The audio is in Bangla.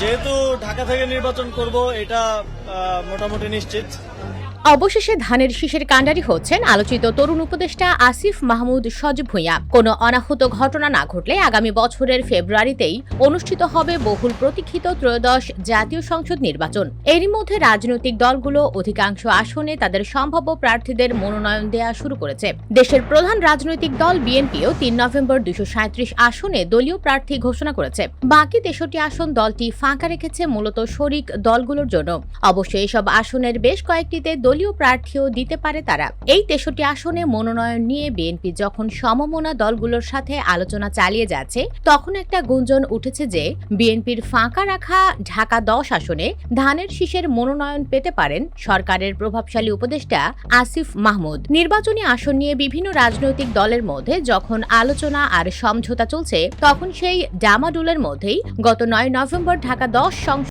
যেহেতু ঢাকা থেকে নির্বাচন করব, এটা মোটামুটি নিশ্চিত। অবশেষে ধানের শীষের কাণ্ডারি হচ্ছেন আলোচিত তরুণ উপদেষ্টা আসিফ মাহমুদ সজীব ভূঁইয়া। কোনো অনাহুত ঘটনা না ঘটলে আগামী বছরের ফেব্রুয়ারিতেই অনুষ্ঠিত হবে বহুল প্রতীক্ষিত ত্রয়োদশ জাতীয় সংসদ নির্বাচন। এরই মধ্যে রাজনৈতিক দলগুলো অধিকাংশ আসনে তাদের সম্ভাব্য প্রার্থীদের মনোনয়ন দেয়া শুরু করেছে। দেশের প্রধান রাজনৈতিক দল বিএনপিও তিন নভেম্বর দুশো আসনে দলীয় প্রার্থী ঘোষণা করেছে। বাকি তেষট্টি আসন দলটি ফাঁকা রেখেছে মূলত শরিক দলগুলোর জন্য। অবশ্য এসব আসনের বেশ কয়েকটিতে দলীয় প্রার্থীও দিতে পারে তারা। এই তেষট্টি আসনে মনোনয়ন নিয়ে বিএনপি যখন সমমনা দলগুলোর সাথে আলোচনা চালিয়ে যাচ্ছে, তখন একটা গুঞ্জন উঠেছে যে, বিএনপির ফাঁকা রাখা ঢাকা দশ আসনে ধানের শীষের মনোনয়ন পেতে পারেন সরকারের প্রভাবশালী উপদেষ্টা আসিফ মাহমুদ। নির্বাচনী আসন নিয়ে বিভিন্ন রাজনৈতিক দলের মধ্যে যখন আলোচনা আর সমঝোতা চলছে, তখন সেই ডামাডুলের মধ্যেই গত নয় নভেম্বর ঢাকা দশ সংসদ